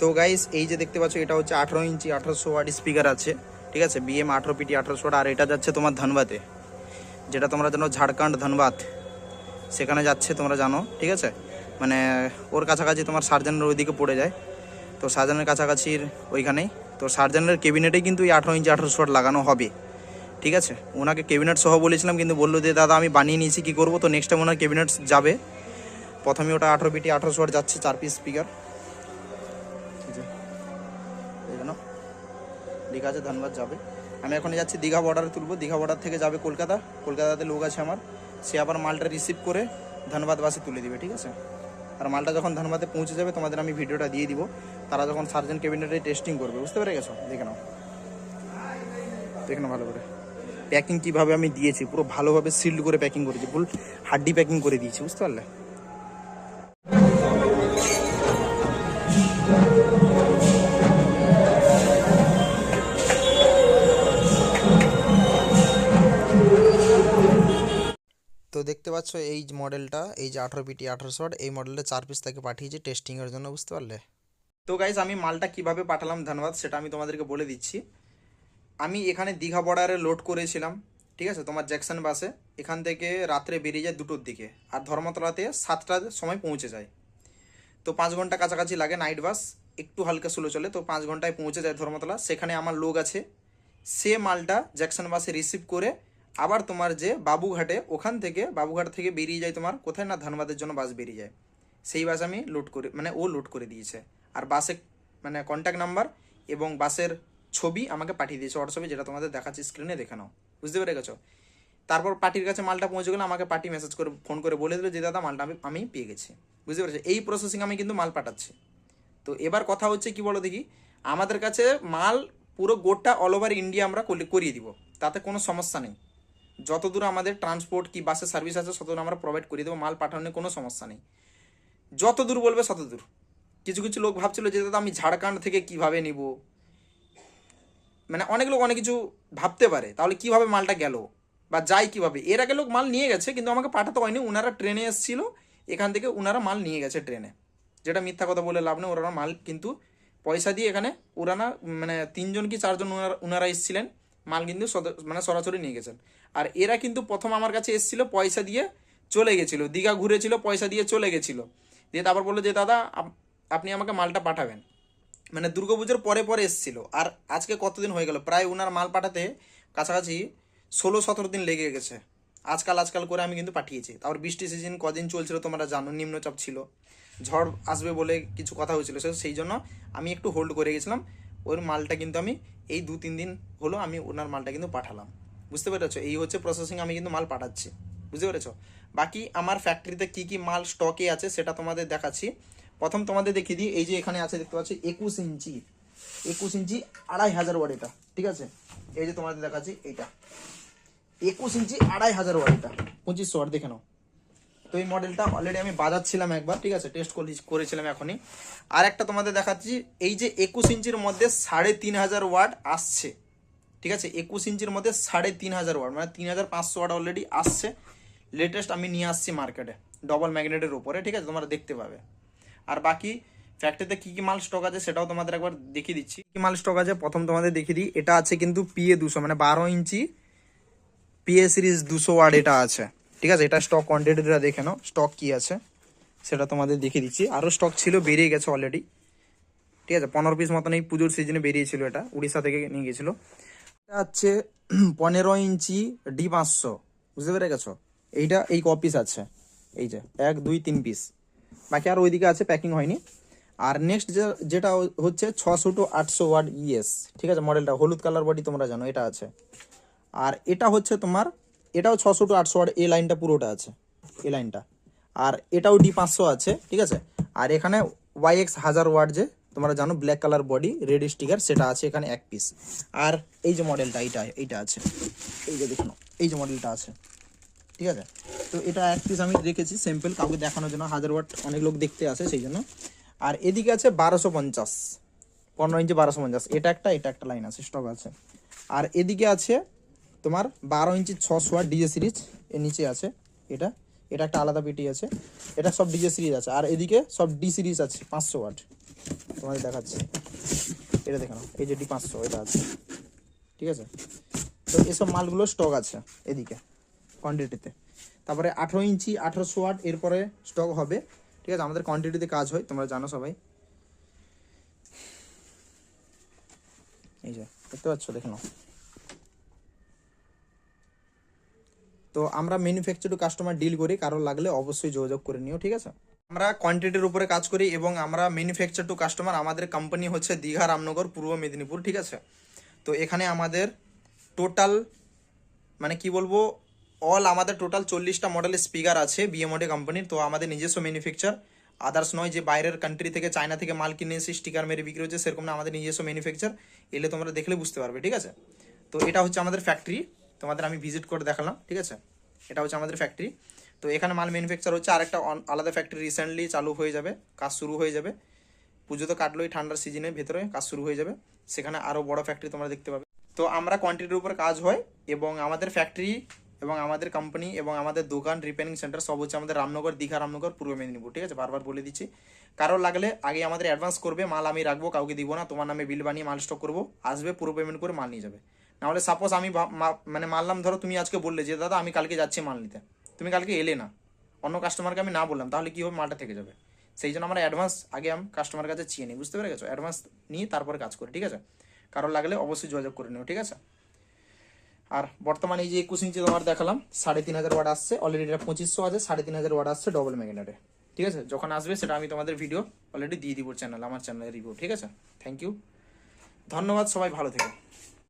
তো গাইস এই যে দেখতে পাচ্ছ, এটা হচ্ছে আঠারো ইঞ্চি, আঠারোশো ওয়াট স্পিকার আছে, ঠিক আছে? বিএম আঠারো পিটি আঠারোশো আর এটা যাচ্ছে তোমার ধানবাদে, যেটা তোমরা জানো ঝাড়খণ্ড ধানবাদ। সেখানে যাচ্ছে তোমরা জানো, ঠিক আছে? মানে ওর কাছাকাছি তোমার সার্জেনের ওইদিকে পড়ে যায়, তো সার্জেনের কাছাকাছির ওইখানেই, তো সার্জেনের কেবিনেটেই কিন্তু এই আঠারো ইঞ্চি, আঠারোশো ওয়াট লাগানো হবে, ঠিক আছে? ওনাকে কেবিনেট সহ বলেছিলাম, কিন্তু বলল যে, দাদা, আমি বানিয়ে নিয়েছি, কী করব? তো নেক্সট টাইম ওনার কেবিনেট যাবে। প্রথমে ওটা আঠারো পিটি আঠারোশো ওয়াট যাচ্ছে চার পিস স্পিকার দীঘা আছে ধানবাদ যাবে। আমি এখন যাচ্ছি, দীঘা বর্ডারে তুলবো। দীঘা বর্ডার থেকে যাবে কলকাতা। কলকাতাতে লোক আছে আমার। সে আবার মালটা রিসিভ করে ধানবাদ বাসে তুলে দিবে, ঠিক আছে? আর মালটা যখন ধানবাদে পৌঁছে যাবে, তোমাদের আমি ভিডিওটা দিয়ে দিব। তারা যখন সার্জেন ক্যাবিনেটে টেস্টিং করবে, বুঝতে পেরে গেছো? দেখে নাও। দেখে নাও ভালো করে। প্যাকিং কীভাবে আমি দিয়েছি, পুরো ভালোভাবে সিল্ড করে প্যাকিং করেছি ফুল হাড্ডি প্যাকিং করে দিয়েছি, বুঝতে পারলে? দেখতে পাচ্ছ এই মডেলটা এই যে আঠারো পিটি আঠারোশো ওয়াট এই মডেলটা চার পিস তাকে পাঠিয়েছি টেস্টিংয়ের জন্য, বুঝতে পারলে? তো গাইজ আমি মালটা কীভাবে পাঠালাম? ধন্যবাদ, সেটা আমি তোমাদেরকে বলে দিচ্ছি। আমি এখানে দীঘা বর্ডারে লোড করেছিলাম, ঠিক আছে? তোমার জ্যাকসন বাসে এখান থেকে রাত্রে বেরিয়ে যায় দুটোর দিকে, আর ধর্মতলাতে সাতটার সময় পৌঁছে যায়। তো পাঁচ ঘণ্টা কাছাকাছি লাগে নাইট বাস একটু হালকা স্লো চলে, তো পাঁচ ঘন্টায় পৌঁছে যায় ধর্মতলা। সেখানে আমার লোক আছে। সে মালটা জ্যাকসন বাসে রিসিভ করে আবার তোমার যে বাবুঘাটে, ওখান থেকে বাবুঘাট থেকে বেরিয়ে যায় তোমার, কোথায় না ধানবাদের জন্য বাস বেরিয়ে যায়। সেই বাস আমি লোড করে মানে ও লোড করে দিয়েছে। আর বাসে মানে কন্ট্যাক্ট নাম্বার এবং বাসের ছবি আমাকে পাঠিয়ে দিয়েছে হোয়াটসঅ্যাপে যেটা তোমাদের দেখাচ্ছি স্ক্রিনে দেখে নাও। বুঝতে পেরে গেছো তারপর পার্টির কাছে মালটা পৌঁছে গেলে, আমাকে পার্টি মেসেজ করে ফোন করে বলে দিল যে, দাদা, মালটা আমি আমি পেয়ে গেছি। বুঝতে পেরেছ? এই প্রসেসিং আমি কিন্তু মাল পাঠাচ্ছি। তো এবার কথা হচ্ছে কি বলো দেখি? আমাদের কাছে মাল পুরো গোটা অল ওভার ইন্ডিয়া আমরা করিয়ে দিব। তাতে কোনো সমস্যা নেই। যতদূর আমাদের ট্রান্সপোর্ট কি বাসের সার্ভিস আছে, ততদূর আমরা প্রোভাইড করে দেবো, মাল পাঠানোর কোনো সমস্যা নেই। যত দূর বলবে তত দূর কিছু কিছু লোক ভাবছিল যে, দাদা, আমি ঝাড়খণ্ড থেকে কীভাবে নিব? মানে অনেক লোক অনেক কিছু ভাবতে পারে, তাহলে কীভাবে মালটা গেল? বা যায় কীভাবে? এর আগে লোক মাল নিয়ে গেছে, কিন্তু আমাকে পাঠাতে হয়নি। ওনারা ট্রেনে এসেছিল, এখান থেকে ওনারা মাল নিয়ে গেছে ট্রেনে। যেটা মিথ্যা কথা বলে লাভ নেই, ওনারা মাল কিন্তু পয়সা দিয়ে এখানে ওরানা মানে তিনজন কি চারজন ওনারা ওনারা এসেছিলেন। মাল কিন্তু মানে সরাসরি নিয়ে গেছেন। আর এরা কিন্তু প্রথম আমার কাছে এসেছিল পয়সা দিয়ে চলে গেছিল। দীঘা ঘুরেছিল, পয়সা দিয়ে চলে গেছিল। দিয়ে তারপর বলল যে, দাদা আপনি আমাকে মালটা পাঠাবেন। মানে দুর্গাপুজোর পরে পরে এসেছিল। আর আজকে কতদিন হয়ে গেল? প্রায় ওনার মাল পাঠাতে কাছাকাছি ষোলো সতেরো দিন লেগে গেছে। আজকাল আজকাল করে আমি কিন্তু পাঠিয়েছি। তারপর বৃষ্টি সিজন কদিন চলছিল তোমরা জানো, নিম্নচাপ ছিল। ঝড় আসবে বলে কিছু কথা হয়েছিল সেই জন্য আমি একটু হোল্ড করে গেছিলাম। ওর মালটা কিন্তু আমি এই দু তিন দিন হলো আমি ওনার মালটা কিন্তু পাঠালাম। বুঝতে পেরেছ? এই হচ্ছে প্রসেসিং আমি কিন্তু মাল পাঠাচ্ছি। বুঝতে পেরেছ? বাকি আমার ফ্যাক্টরিতে কি কি মাল স্টকে আছে সেটা তোমাদের দেখাচ্ছি। প্রথম তোমাদের দেখিয়ে দিই, এই যে এখানে আছে দেখতে পাচ্ছি একুশ ইঞ্চি। একুশ ইঞ্চি আড়াই হাজার ওয়াট এটা, ঠিক আছে? এই যে তোমাদের দেখাচ্ছি এইটা। একুশ ইঞ্চি আড়াই হাজার ওয়াট এটা। পঁচিশশো ওয়াট, দেখে নাও। তো এই মডেলটা অলরেডি আমি বাজাচ্ছিলাম একবার, ঠিক আছে? টেস্ট করেছিলাম এখনই। আর একটা তোমাদের দেখাচ্ছি, এই যে একুশ ইঞ্চির মধ্যে সাড়ে তিন হাজার ওয়াট আসছে, ঠিক আছে? একুশ ইঞ্চির মধ্যে সাড়ে তিন হাজার ওয়াট মানে তিন হাজার পাঁচশো ওয়াট অলরেডি আসছে। লেটেস্ট আমি নিয়ে আসছি মার্কেটে ডবল ম্যাগনেটের উপরে, ঠিক আছে? তোমরা দেখতে পাবে। আর বাকি ফ্যাক্টরিতে কী কী মাল স্টক আছে সেটাও তোমাদের একবার দেখিয়ে দিচ্ছি। কী মাল স্টক আছে? প্রথম তোমাদের দেখিয়ে দিই। এটা আছে কিন্তু পিএ দুশো মানে বারো ইঞ্চি পিএ সিরিজ দুশো ওয়ার্ড এটা আছে। ঠিক আছে, এটা স্টক কোয়ান্টিটিটা দেখে নাও স্টক কি আছে, সেটা তোমাদের দেখিয়ে দিচ্ছি। আরও স্টক ছিল, বেরিয়ে গেছে অলরেডি ঠিক আছে, পনেরো পিস মতন এই পুজোর সিজনে বেরিয়েছিল এটা, উড়িষ্যা থেকে নিয়ে গেছিল। এটা হচ্ছে পনেরো ইঞ্চি ডি পাঁচশো, বুঝতে পেরে গেছো এইটা এই ক পিস আছে, এই যে, এক, দুই, তিন পিস বাকি আর ওইদিকে আছে প্যাকিং হয়নি। আর নেক্সট যেটা হচ্ছে ছশো টু আটশো ওয়ার্ড ইএস ঠিক আছে মডেলটা হলুদ কালার বডি তোমরা জানো, এটা আছে। আর এটা হচ্ছে তোমার এটাও ছশো টু আটশো ওয়াট এই লাইনটা পুরোটা আছে, এই লাইনটা। আর এটাও ডি পাঁচশো আছে, ঠিক আছে? আর এখানে ওয়াই এক্স হাজার ওয়াট যে, তোমরা জানো black colour body red sticker সেটা আছে এখানে এক পিস আর এই যে মডেলটা এইটা এইটা আছে। এই যে দেখুন, এই যে মডেলটা আছে। ঠিক আছে? তো এটা এক পিস আমি রেখেছি সিম্পল কাউকে দেখানোর জন্য হাজার ওয়াট অনেক লোক দেখতে আসে সেই জন্য। আর এদিকে আছে বারোশো পঞ্চাশ, পনেরো ইঞ্চি বারোশো পঞ্চাশ। এটা একটা এটা একটা লাইন আছে স্টক আছে। আর এদিকে আছে তোমার বারো ইঞ্চি ছশো ওয়াট ডিজে সিরিজ এর নিচে আছে এটা। এটা একটা আলাদা পেটি আছে। এটা সব ডিজে সিরিজ আছে। আর এদিকে সব ডি সিরিজ আছে পাঁচশো ওয়াট। তোমাদের দেখাচ্ছি। এটা দেখে নাও, এই যে ডি পাঁচশো, এটা আছে। ঠিক আছে? তো এসব মালগুলো স্টক আছে এদিকে কোয়ান্টিটিতে তারপরে আঠেরো ইঞ্চি, আঠেরোশো ওয়াট, এরপরে স্টক হবে। ঠিক আছে? আমাদের কোয়ান্টিটিতে কাজ হয়, তোমরা জানো সবাই। এই যে, দেখতে পাচ্ছ? দেখে নাও। তো আমরা ম্যানুফ্যাকচার টু কাস্টমার ডিল করি, কারও লাগলে অবশ্যই যোগাযোগ করে নিও, ঠিক আছে? আমরা কোয়ান্টিটির উপরে কাজ করি এবং আমরা ম্যানুফ্যাকচার টু কাস্টমার আমাদের কোম্পানি হচ্ছে দীঘা রামনগর, পূর্ব মেদিনীপুর, ঠিক আছে? তো এখানে আমাদের টোটাল মানে কি বলব অল আমাদের টোটাল চল্লিশটা মডেলের স্পিকার আছে বিএমওডি কোম্পানির তো আমাদের নিজস্ব ম্যানুফ্যাকচার আদার্স নয় যে বাইরের কান্ট্রি থেকে চায়না থেকে মাল কিনে এসে স্টিকার মেরে বিক্রি হচ্ছে, সেরকম না, আমাদের নিজস্ব ম্যানুফ্যাকচার এলে তোমরা দেখলে বুঝতে পারবে, ঠিক আছে? তো এটা হচ্ছে আমাদের ফ্যাক্টরি তোমাদের আমি ভিজিট করে দেখালাম, ঠিক আছে? এটা হচ্ছে আমাদের ফ্যাক্টরি তো এখানে মাল ম্যানুফ্যাকচার হচ্ছে আর একটা আলাদা ফ্যাক্টরি রিসেন্টলি চালু হয়ে যাবে, কাজ শুরু হয়ে যাবে। পুজো তো কাটলোই ঠান্ডার সিজনের ভেতরে, কাজ শুরু হয়ে যাবে। সেখানে আরও বড় ফ্যাক্টরি তোমরা দেখতে পাবে। তো আমরা কোয়ান্টিটির উপর কাজ হয় এবং আমাদের ফ্যাক্টরি এবং আমাদের কোম্পানি এবং আমাদের দোকান রিপেয়ারিং সেন্টার সব হচ্ছে আমাদের রামনগর, দীঘা, রামনগর, পূর্ব মেদিনীপুর, ঠিক আছে? বারবার বলে দিচ্ছি। কারও লাগলে আগে আমাদের অ্যাডভান্স করবে, মাল আমি রাখব, কাউকে দিব না, তোমার নামে বিল বানিয়ে মাল স্টক করব, আসবে পূর্ব পেমেন্ট করে মাল নিয়ে যাবে। নাহলে সাপোজ আমি মানে মানলাম, ধরো তুমি আজকে বললে যে, দাদা, আমি কালকে যাচ্ছি মাল নিতে। তুমি কালকে এলে না। অন্য কাস্টমারকে আমি না বললাম, তাহলে কি হবে? মালটা থেকে যাবে। সেই জন্য আমরা অ্যাডভান্স আগে আমি কাস্টমার কাছে চেয়ে নিই, বুঝতে পেরে গেছো অ্যাডভান্স নিয়ে তারপরে কাজ করি, ঠিক আছে? কারও লাগলে অবশ্যই যোগাযোগ করে নিও, ঠিক আছে? আর বর্তমানে এই যে একুশ ইঞ্চি তোমার দেখালাম, সাড়ে তিন হাজার ওয়াট আসছে। অলরেডি এটা পঁচিশশো আছে, সাড়ে তিন হাজার ওয়াট আসছে ডবল ম্যাগনেটে ঠিক আছে? যখন আসবে সেটা আমি তোমাদের ভিডিও অলরেডি দিয়ে দিব চ্যানেল আমার চ্যানেলের রিভিউ ঠিক আছে? থ্যাংক ইউ ধন্যবাদ, সবাই ভালো থেকো।